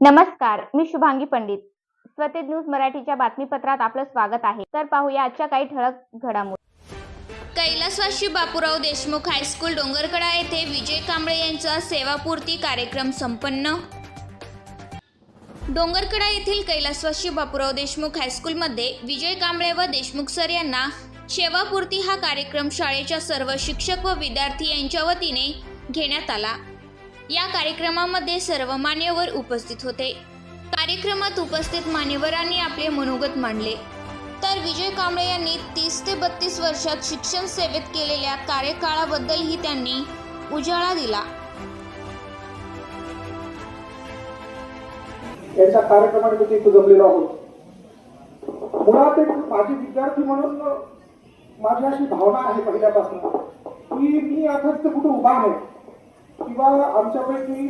नमस्कार मी शुभांगी पंडित. स्वतेज न्यूज मराठीच्या बातमीपत्रात आपलं स्वागत आहे. तर पाहूया आजच्या काही ठळक घडामोडी. कैलासवासी बापूराव देशमुख हायस्कूल डोंगरकडा येथे विजय कांबळे यांचा सेवापूर्ती कार्यक्रम संपन्न. डोंगरकडा येथील कैलासवासी बापूराव देशमुख हायस्कूलमध्ये विजय कांबळे व देशमुख सर यांना सेवापूर्ती हा कार्यक्रम शाळेच्या सर्व शिक्षक व विद्यार्थी यांच्या वतीने घेण्यात आला. या कार्यक्रमामध्ये सर्व मान्यवर उपस्थित होते. कार्यक्रमात उपस्थित मान्यवरांनी आपले मनोगत मांडले. तर विजय कांबळे यांनी तीस ते बत्तीस वर्षात शिक्षण सेवेत केलेल्या कार्यकाळाबद्दलही त्यांनी उजाळा दिला. यांच्या कार्यक्रमानिमित्त इथं जमलेलो आहोत. मुळात एक माझे विद्यार्थी म्हणून माझी अशी भावना आहे पहिल्यापासून की मी आता तिथे कुठे उभा आहे. किंवा आमच्यापैकी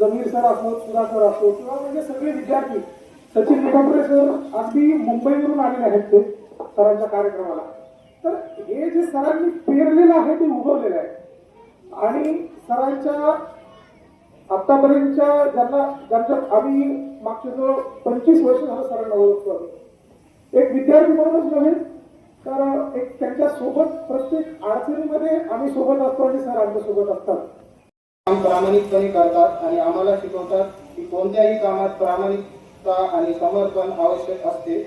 जमीर सर असो सुधा सर असो किंवा म्हणजे सगळे विद्यार्थी सचिन निकंबरे सर अगदी मुंबईवरून आलेले आहेत ते सरांच्या कार्यक्रमाला. तर हे जे सरांनी पेरलेलं आहे ते उगवलेलं आहे. आणि सरांच्या आतापर्यंतच्या ज्यांना ज्यांच्या आम्ही मागचे जवळ पंचवीस वर्ष झालं सरांना ओळखतो एक विद्यार्थी म्हणूनच नव्हे तर एक त्यांच्यासोबत प्रत्येक अडचणीमध्ये आम्ही सोबत असतो आणि सर आमच्यासोबत असतात. काम प्रामाणिकपणे करतात आणि आम्हाला शिकवतात की कोणत्याही कामात प्रामाणिकता आणि समर्पण आवश्यक असते.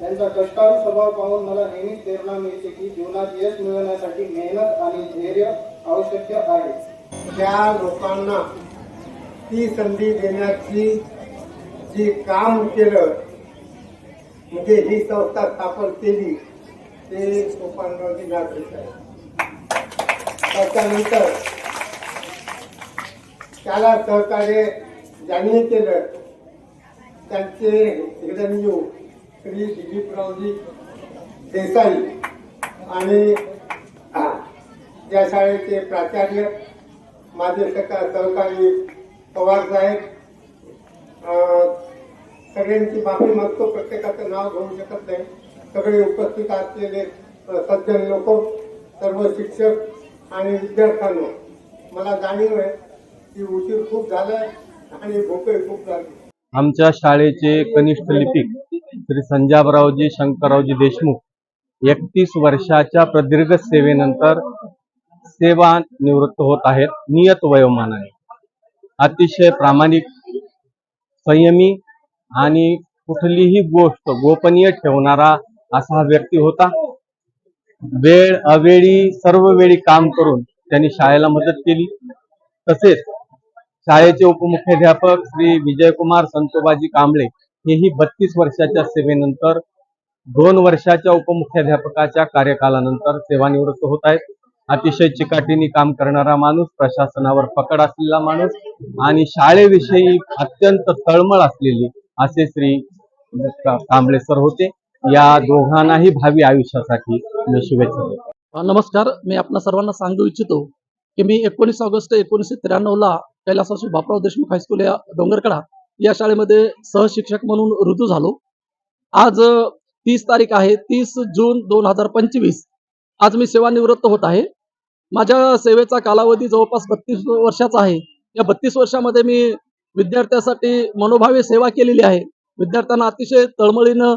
त्यांचा कष्टाळू स्वभाव पाहून मला नेहमीच प्रेरणा मिळते की जीवनात यश मिळवण्यासाठी मेहनत आणि धैर्य आवश्यक आहे. त्या लोकांना ती संधी देण्याची जी काम केलं म्हणजे ही संस्था स्थापन केली ते सोपानरावजी नागरिक आहे त्याच्यानंतर त्याला सहकार्य ज्यांनी केलं त्यांचे हिरण्यू श्री दिलीपरावजी देसाई आणि या शाळेचे प्राचार्य माझे सका सहकारी पवार साहेब सगळ्यांची माफी मागतो प्रत्येकाचं नाव घेऊ शकत नाही. सगळे उपस्थित असलेले सज्जन लोक सर्व शिक्षक आणि विद्यार्थ्यांना मला जाणीव आहे की उशीर खूप आणि खूप आमच्या शाळेचे कनिष्ठ लिपिक श्री संजाबरावजी शंकररावजी देशमुख एकतीस वर्षाच्या प्रदीर्घ सेवेनंतर सेवा निवृत्त होत आहेत नियत वयोमानाने अतिशय प्रामाणिक संयमी आणि कुठलीही गोष्ट गोपनीय ठेवणारा असा हा व्यक्ती होता. वेळ अवेळी सर्व वेळी काम करून त्यांनी शाळेला मदत केली. तसेच शाळेचे उपमुख्याध्यापक श्री विजयकुमार संतोबाजी कांबळे हेही बत्तीस वर्षाच्या सेवेनंतर दोन वर्षाच्या उपमुख्याध्यापकाच्या कार्यकालानंतर सेवानिवृत्त होत आहेत. अतिशय चिकाटीने काम करणारा माणूस प्रशासनावर पकड असलेला माणूस आणि शाळेविषयी अत्यंत तळमळ असलेली असे श्री कांबळे सर होते. या दोघांनाही भावी आयुष्यासाठी मी शुभेच्छा देतो. नमस्कार. मी आपणा सर्वांना सांगू इच्छितो की मी एकोणीस ऑगस्ट एकोणीसशे त्र्याण्णवला कैलासवासी बापराव देशमुख हायस्कूल या डोंगरकडा या शाळेमध्ये सहशिक्षक म्हणून रुजू झालो. आज तीस तारीख आहे तीस जून दोन हजार पंचवीस. आज मी सेवानिवृत्त होत आहे. माझ्या सेवेचा कालावधी जवळपास बत्तीस वर्षाचा आहे. या बत्तीस वर्षामध्ये मी विद्यार्थ्यासाठी मनोभावे सेवा केलेली आहे. विद्यार्थ्यांना अतिशय तळमळीनं